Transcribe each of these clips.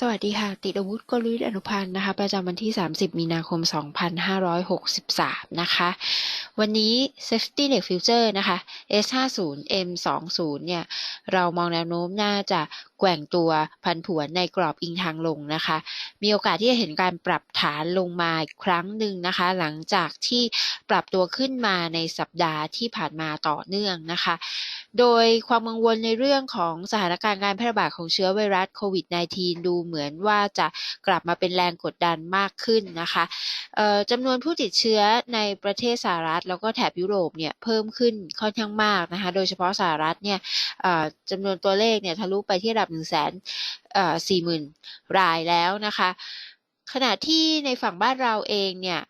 สวัสดีค่ะ ติดอาวุธกลยุทธ์อนุพันธ์นะคะ ประจำวันที่ 30 มีนาคม 2563 นะคะ วันนี้ Safety Net Future นะคะ S50 M20 เนี่ย เรามองแนวโน้มน่าจะแกว่งตัวพันผวนในกรอบอิงทางลงนะคะ มีโอกาสที่จะเห็นการปรับฐานลงมาอีกครั้งหนึ่งนะคะ หลังจากที่ปรับตัวขึ้นมาในสัปดาห์ที่ผ่านมาต่อเนื่องนะคะ โดยความกังวลในเรื่องของสถานการณ์การแพร่ระบาดของเชื้อไวรัสโควิด -19 ดูเหมือนว่าจะกลับมาเป็นแรงกดดันมากขึ้นนะคะจำนวนผู้ติดเชื้อในประเทศสหรัฐแล้วก็แถบยุโรปเนี่ยเพิ่มขึ้นค่อนข้างมากนะคะ โดยเฉพาะสหรัฐเนี่ยจำนวนตัวเลขเนี่ยทะลุไปที่ระดับ1 4 0 0 0 0รายแล้วนะคะ ขณะที่ในฝั่งบ้านเราเองเนี่ย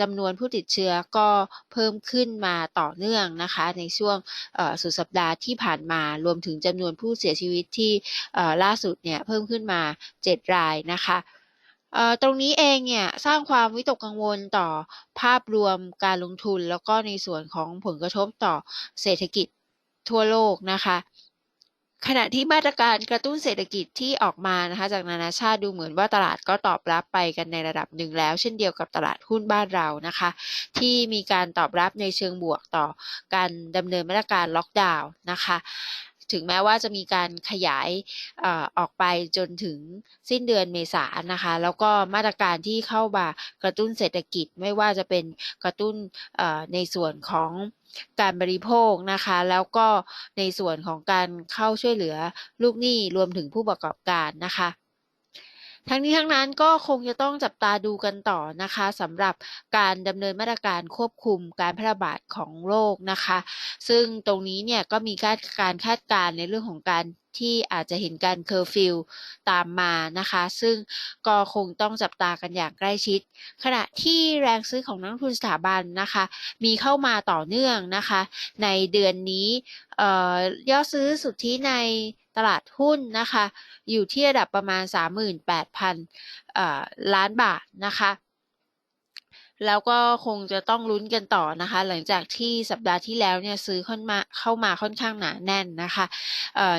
จำนวนผู้ติดเชื้อก็เพิ่มขึ้นมาต่อเนื่องนะคะ ในช่วงสุดสัปดาห์ที่ผ่านมารวมถึงจำนวนผู้เสียชีวิตที่ล่าสุดเนี่ยเพิ่มขึ้นมา 7 รายนะคะ ตรงนี้เองเนี่ยสร้างความวิตกกังวลต่อภาพรวมการลงทุน แล้วก็ในส่วนของผลกระทบต่อเศรษฐกิจทั่วโลกนะคะขณะที่มาตรการกระตุ้นเศรษฐกิจที่ออกมานะคะจากนานาชาติดูเหมือนว่าตลาดก็ตอบรับไปกันในระดับหนึ่งแล้ว เช่นเดียวกับตลาดหุ้นบ้านเรานะคะ ที่มีการตอบรับในเชิงบวกต่อการดำเนินมาตรการล็อกดาวน์นะคะ ถึงแม้ว่าจะมีการขยายออกไปจนถึงสิ้นเดือนเมษายนนะคะ แล้วก็มาตรการที่เข้ามากระตุ้นเศรษฐกิจไม่ว่าจะเป็นกระตุ้นในส่วนของการบริโภคนะคะ แล้วก็ในส่วนของการเข้าช่วยเหลือลูกหนี้รวมถึงผู้ประกอบการนะคะ ทั้งนี้ทั้งนั้นก็คงจะต้องจับตาดูกันต่อนะคะสำหรับการดำเนินมาตรการควบคุมการแพร่ระบาดของโรคนะคะ ซึ่งตรงนี้เนี่ยก็มีการการคาดการณ์ในเรื่องของการที่อาจจะเห็นการเคอร์ฟิวตามมานะคะ ซึ่งก็คงต้องจับตากันอย่างใกล้ชิด ขณะที่แรงซื้อของนักทุนสถาบันนะคะ มีเข้ามาต่อเนื่องนะคะ ในเดือนนี้ยอดซื้อสุทธิใน ตลาดหุ้นนะคะ อยู่ที่ระดับประมาณ 38,000ล้านบาทนะคะ แล้วก็คงจะต้องลุ้นกันต่อนะคะ หลังจากที่สัปดาห์ที่แล้วเนี่ยซื้อเข้ามาเข้ามาค่อนข้างหนาแน่นนะคะ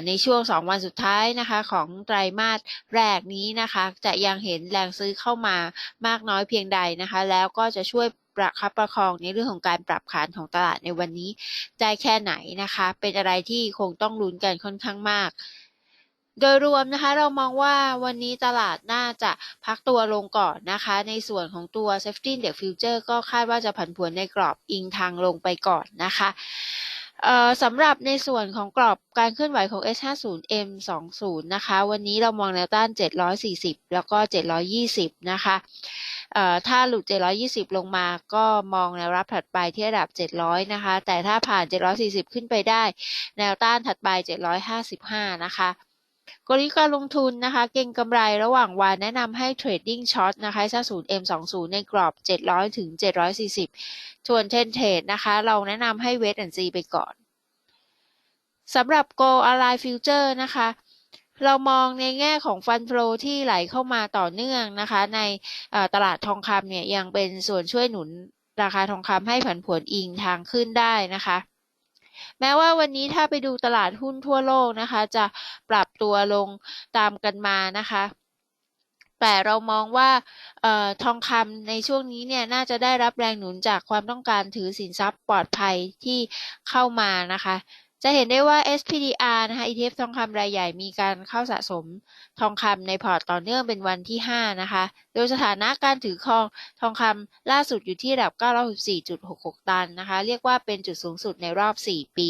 ในช่วง 2 วันสุดท้ายนะคะของไตรมาสแรกนี้นะคะ จะยังเห็นแรงซื้อเข้ามามากน้อยเพียงใดนะคะ แล้วก็จะช่วยประคับประคองในเรื่องของการปรับขานของตลาดในวันนี้ได้แค่ไหนนะคะ เป็นอะไรที่คงต้องลุ้นกันค่อนข้างมาก โดยรวมนะคะเรามองว่าวันนี้ตลาดน่าจะพักตัวลงก่อนนะคะ ในส่วนของตัว Safety Index Future ก็คาดว่าจะผันผวนในกรอบอิงทางลงไปก่อนนะคะสำหรับในส่วนของกรอบการเคลื่อนไหวของ S50M20 นะคะ วันนี้เรามองแนวต้าน 740 แล้วก็ 720 นะคะถ้าหลุด 720 ลงมาก็มองแนวรับถัดไปที่ระดับ 700 นะคะ แต่ถ้าผ่าน 740 ขึ้นไปได้ แนวต้านถัดไป 755 นะคะ กลยุทธ์การลงทุนนะคะ เก่งกำไรระหว่างวันแนะนำให้เทรดดิ้งช็อตนะคะซศูนย์ M20 ในกรอบ 700 ถึง 740ส่วนเทนเทรดนะคะ เราแนะนำให้เวทแอนซีไปก่อนสำหรับ Go Align Future นะคะ เรามองในแง่ของฟันโฟที่ไหลเข้ามาต่อเนื่องนะคะ ในตลาดทองคำเนี่ยยังเป็นส่วนช่วยหนุนราคาทองคำให้ผันผวนอิงทางขึ้นได้นะคะ แม้ว่าวันนี้ถ้าไปดูตลาดหุ้นทั่วโลกนะคะ จะปรับตัวลงตามกันมานะคะแต่เรามองว่าออทองคำในช่วงนี้เนี่ยน่าจะได้รับแรงหนุนจากความต้องการถือสินทรัพย์ปลอดภัยที่เข้ามานะคะ จะเห็นได้ว่า SPDR นะคะ ETF ทองคำรายใหญ่มีการเข้าสะสมทองคำในพอร์ตต่อเนื่องเป็นวันที่ 5 นะคะ โดยสถานะการถือครองทองคำล่าสุดอยู่ที่ระดับ 964.66 ตันนะคะ เรียกว่าเป็นจุดสูงสุดในรอบ 4 ปี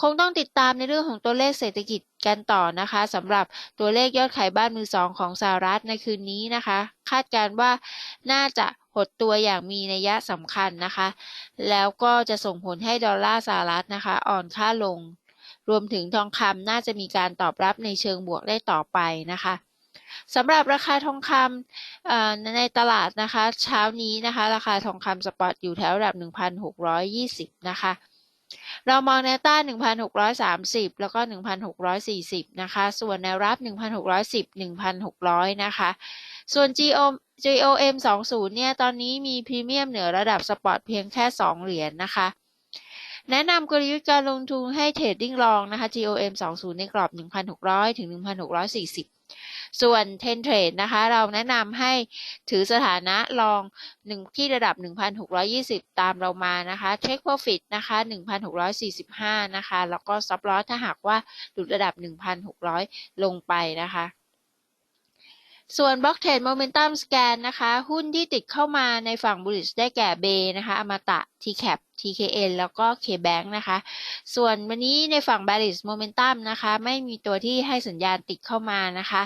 คงต้องติดตามในเรื่องของตัวเลขเศรษฐกิจกันต่อนะคะสำหรับตัวเลขยอดขายบ้านมือสองของสหรัฐในคืนนี้นะคะ คาดการว่าน่าจะหดตัวอย่างมีนัยสำคัญนะคะ แล้วก็จะส่งผลให้ดอลลาร์สหรัฐนะคะ อ่อนค่าลง รวมถึงทองคำน่าจะมีการตอบรับในเชิงบวกได้ต่อไปนะคะสำหรับราคาทองคำในตลาดนะคะ เช้านี้นะคะ ราคาทองคำสปอตอยู่แถวระดับ 1,620 นะคะ เรามองแนวต้าน 1,630 แล้วก็ 1,640 นะคะ ส่วนแนวรับ 1,610 1,600 นะคะ ส่วน GO GOM 20 เนี่ย ตอนนี้มีพรีเมียมเหนือระดับสปอร์ตเพียงแค่ 2 เหรียญนนะคะ แนะนำกลยุทธ์การลงทุนให้เทรดดิ้งลองนะคะ GOM 20 ในกรอบ 1,600 ถึง 1,640 ส่วน 10 Trade นะคะ เราแนะนำให้ถือสถานะลองหนึ่งที่ระดับ 1,620 ตามเรามานะคะ Take Profit นะคะ 1,645 นะคะ แล้วก็ Stop Loss ถ้าหากว่าหลุดระดับ 1,600 ลงไปนะคะส่วน Block Trade Momentum Scan นะคะ หุ้นที่ติดเข้ามาในฝั่ง bullish ได้แก่ B นะคะอมตะ TCAP TKN แล้วก็ KBank นะคะ ส่วนวันนี้ในฝั่ง bearish momentum นะคะ ไม่มีตัวที่ให้สัญญาณติดเข้ามานะคะ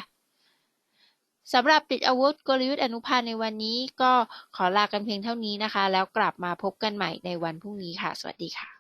สำหรับติดอาวุธกลยุทธ์อนุพันธ์ในวันนี้ก็ขอลากันเพียงเท่านี้นะคะ แล้วกลับมาพบกันใหม่ในวันพรุ่งนี้ค่ะ สวัสดีค่ะ